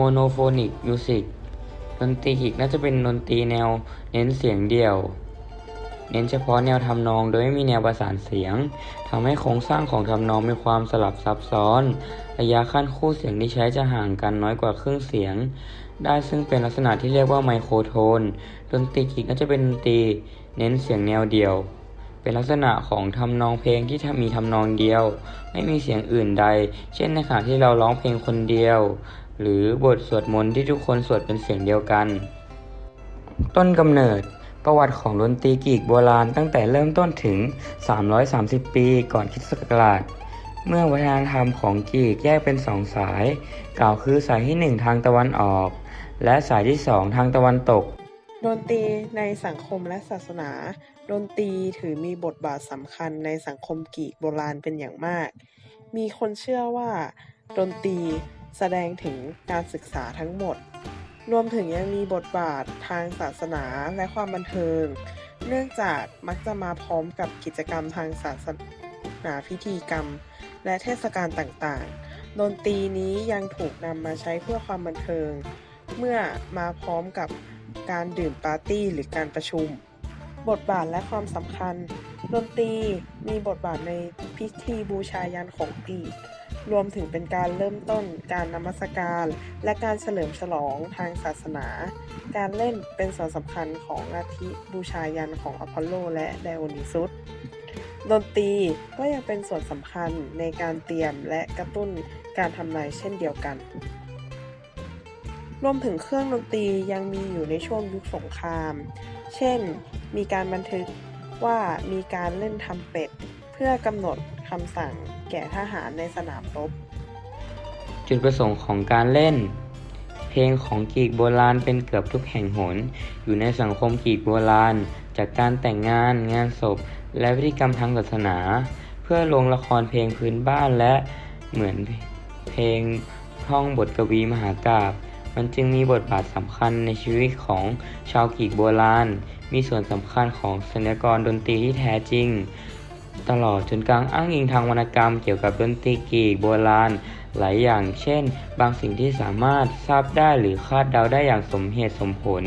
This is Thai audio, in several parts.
โมโนโฟนิกมิวสิกดนตรีกรีกน่าจะเป็นดนตรีแนวเน้นเสียงเดี่ยว เน้นเฉพาะแนวทำนองโดยไม่มีแนวประสานเสียงทำให้โครงสร้างของทำนองมีความสลับซับซ้อน ระยะขั้นคู่เสียงที่ใช้จะห่างกันน้อยกว่าครึ่งเสียง ได้ซึ่งเป็นลักษณะที่เรียกว่าไมโครโทน ดนตรีกรีกน่าจะเป็นดนตรีเน้นเสียงแนวเดี่ยว เป็นลักษณะของทำนองเพลงที่มีทำนองเดียว ไม่มีเสียงอื่นใด เช่นในขณะที่เราร้องเพลงคนเดียว หรือบทสวดมนต์ที่ทุกคนสวดเป็นเสียงเดียวกัน ต้นกำเนิดประวัติของดนตรีกรีกโบราณตั้งแต่เริ่มต้นถึง 330 ปีก่อนคริสตศักราช เมื่อวัฒนธรรมของกรีกแยกเป็นสองสาย กล่าวคือสายที่หนึ่งทางตะวันออก และสายที่สองทางตะวันตก ดนตรีในสังคมและศาสนา ดนตรีถือมีบทบาทสำคัญในสังคมกรีกโบราณเป็นอย่างมาก มีคนเชื่อว่า ดนตรี แสดงถึงการศึกษาทั้งหมด รวมถึงยังมีบทบาททางศาสนาและความบันเทิง เนื่องจากมักจะมาพร้อมกับกิจกรรมทางศาสนาพิธีกรรม และเทศกาลต่างๆ ดนตรีนี้ยังถูกนำมาใช้เพื่อความบันเทิง เมื่อมาพร้อมกับการดื่มปาร์ตี้หรือการประชุม บทบาทและความสำคัญ ดนตรีมีบทบาทในพิธีบูชายันของก รวมถึงเป็นการเริ่มต้นการนมัสการ และการเฉลิมฉลองทางศาสนา การเล่นเป็นส่วนสำคัญของอาทิบูชายันของอพอลโลและไดโอนิซุสดนตรีก็ยังเป็นส่วนสำคัญในการเตรียมและกระตุ้นการทำนายเช่นเดียวกัน รวมถึงเครื่องดนตรียังมีอยู่ในช่วงยุคสงคราม เช่น มีการบันทึกว่ามีการเล่นทำเป็ด เพื่อกำหนด คำสั่งแก่ทหารในสนามรบ จุดประสงค์ของการเล่น เพลงของกรีกโบราณเป็นเกือบทุกแห่งหน อยู่ในสังคมกรีกโบราณ จากการแต่งงาน งานศพ และพิธีกรรมทางศาสนา เพื่อลงละครเพลงพื้นบ้านและเหมือนเพลงท่องบทกวีมหากาบมันจึงมีบทบาทสำคัญในชีวิตของชาวกรีกโบราณ มีส่วนสำคัญของศิลปกรดนตรีที่แท้จริง ตลอดจนการอ้างอิงทางวรรณกรรมเกี่ยวกับดนตรีกรีกโบราณ หลายอย่างเช่น บางสิ่งที่สามารถทราบได้หรือคาดเดาได้อย่างสมเหตุสมผล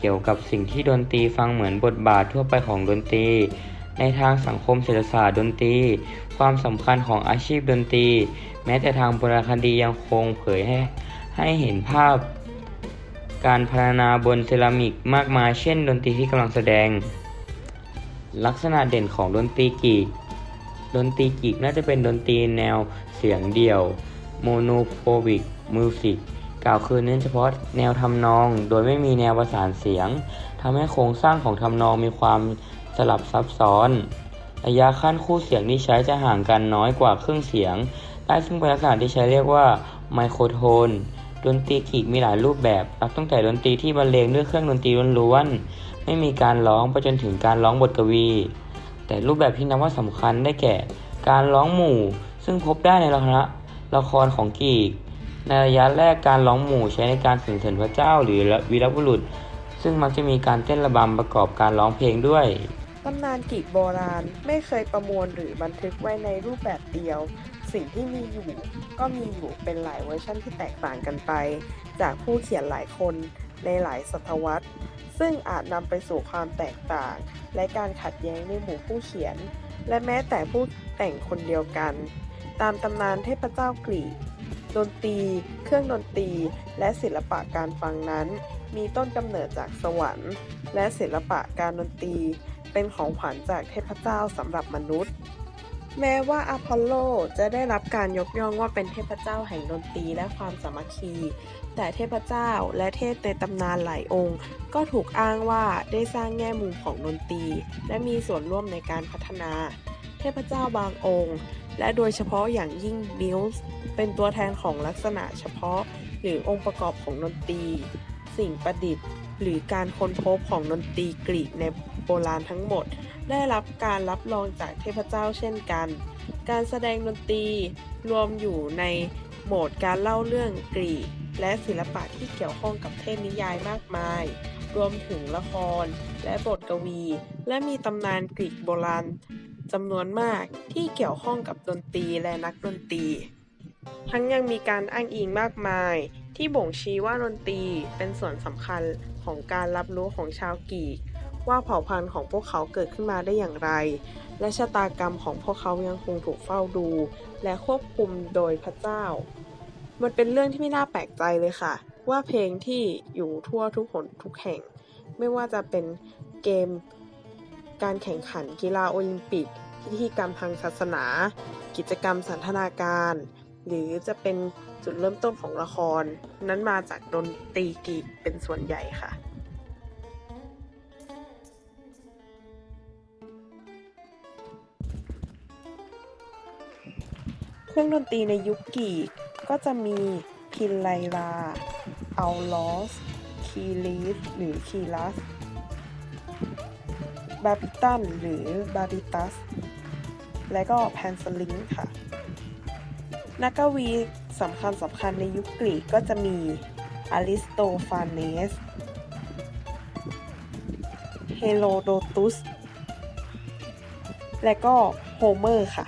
เกี่ยวกับสิ่งที่ดนตรีฟังเหมือนบทบาททั่วไปของดนตรี ในทางสังคมเศรษฐศาสตร์ดนตรี ความสำคัญของอาชีพดนตรี แม้แต่ทางโบราณคดียังคงเผยให้ให้เห็นภาพ การพัฒนาบนเซรามิกมากมายเช่น ดนตรีที่กำลังแสดง ลักษณะเด่นของดนตรีกรีก ดนตรีกรีกน่าจะเป็นดนตรีแนวเสียงเดี่ยวโมโนโฟบิกมิวสิกกล่าวคือเน้นเฉพาะแนวทำนอง โดยไม่มีแนวประสานเสียงทำให้โครงสร้างของทำนองมีความสลับซับซ้อนระยะขั้นคู่เสียงที่ใช้จะห่างกันน้อยกว่าครึ่งเสียง ได้ซึ่งเป็นลักษณะที่ใช้เรียกว่าไมโครโทน ดนตรีกีกมีหลายรูปแบบนับตั้งแต่ดนตรีที่บรรเลงด้วยเครื่องดนตรีล้วนๆไม่มีการร้องไปจนถึงการร้องบทกวี แต่รูปแบบที่นับว่าสำคัญได้แก่ การร้องหมู่ ซึ่งพบได้ในละครละครของกีก ในระยะแรกการร้องหมู่ใช้ในการสรรเสริญพระเจ้าหรือวีรบุรุษ ซึ่งมักจะมีการเต้นระบำประกอบการร้องเพลงด้วยตำนานกรีกโบราณไม่เคยประมวลหรือบันทึกไว้ในรูปแบบเดียว สิ่งที่มีอยู่ ก็มีอยู่เป็นหลายเวอร์ชันที่แตกต่างกันไป จากผู้เขียนหลายคนในหลายศตวรรษ ซึ่งอาจนำไปสู่ความแตกต่าง และการขัดแย้งในหมู่ผู้เขียน และแม้แต่ผู้แต่งคนเดียวกัน ตามตำนานเทพเจ้ากรีกดนตรี เครื่องดนตรี และศิลปะการฟังนั้น มีต้นกำเนิดจากสวรรค์ และศิลปะการดนตรี เป็นของขวัญจากเทพเจ้าสำหรับมนุษย์ แม้ว่าอพอลโลจะได้รับการยกย่องว่าเป็นเทพเจ้าแห่งดนตรีและความสามัคคี แต่เทพเจ้าและเทพในตำนานหลายองค์ ก็ถูกอ้างว่าได้สร้างแง่มุมของดนตรี และมีส่วนร่วมในการพัฒนา เทพเจ้าบางองค์ และโดยเฉพาะอย่างยิ่งมิวส์เป็นตัวแทนของลักษณะเฉพาะ หรือองค์ประกอบของดนตรี สิ่งประดิษฐ์ หรือการค้นพบของดนตรีกรีกในโบราณทั้งหมด ได้รับการรับรองจากเทพเจ้าเช่นกัน การแสดงดนตรีรวมอยู่ในโหมดการเล่าเรื่องกรีกและศิลปะที่เกี่ยวข้องกับเทพนิยายมากมาย รวมถึงละครและบทกวี และมีตำนานกรีกโบราณจำนวนมากที่เกี่ยวข้องกับดนตรีและนักดนตรี ทั้งยังมีการอ้างอิงมากมาย ที่บ่งชี้ว่าดนตรีเป็นส่วนสำคัญของการรับรู้ของชาวกรีก ว่าเผ่าพันธุ์ของพวกเขาเกิดขึ้นมาได้อย่างไร และชะตากรรมของพวกเขายังคงถูกเฝ้าดู และควบคุมโดยพระเจ้า มันเป็นเรื่องที่ไม่น่าแปลกใจเลยค่ะ ว่าเพลงที่อยู่ทั่วทุกหนทุกแห่ง ไม่ว่าจะเป็นเกม การแข่งขันกีฬาโอลิมปิกพิธีกรรมทางศาสนา กิจกรรมสันทนาการ หรือจะเป็นจุดเริ่มต้นของละคร นั้นมาจากดนตรีกีกเป็นส่วนใหญ่ค่ะ เครื่องดนตรีในยุคกรีกก็จะมีพินไลราอัลลอส คีลิสหรือคีลัส บาบิตันหรือบาบิตัส และก็แพนสลิงค่ะ นักกวีสำคัญสำคัญในยุคกรีกก็จะมีอริสโตฟานเนส เฮโรโดตุส และก็โฮเมอร์ค่ะ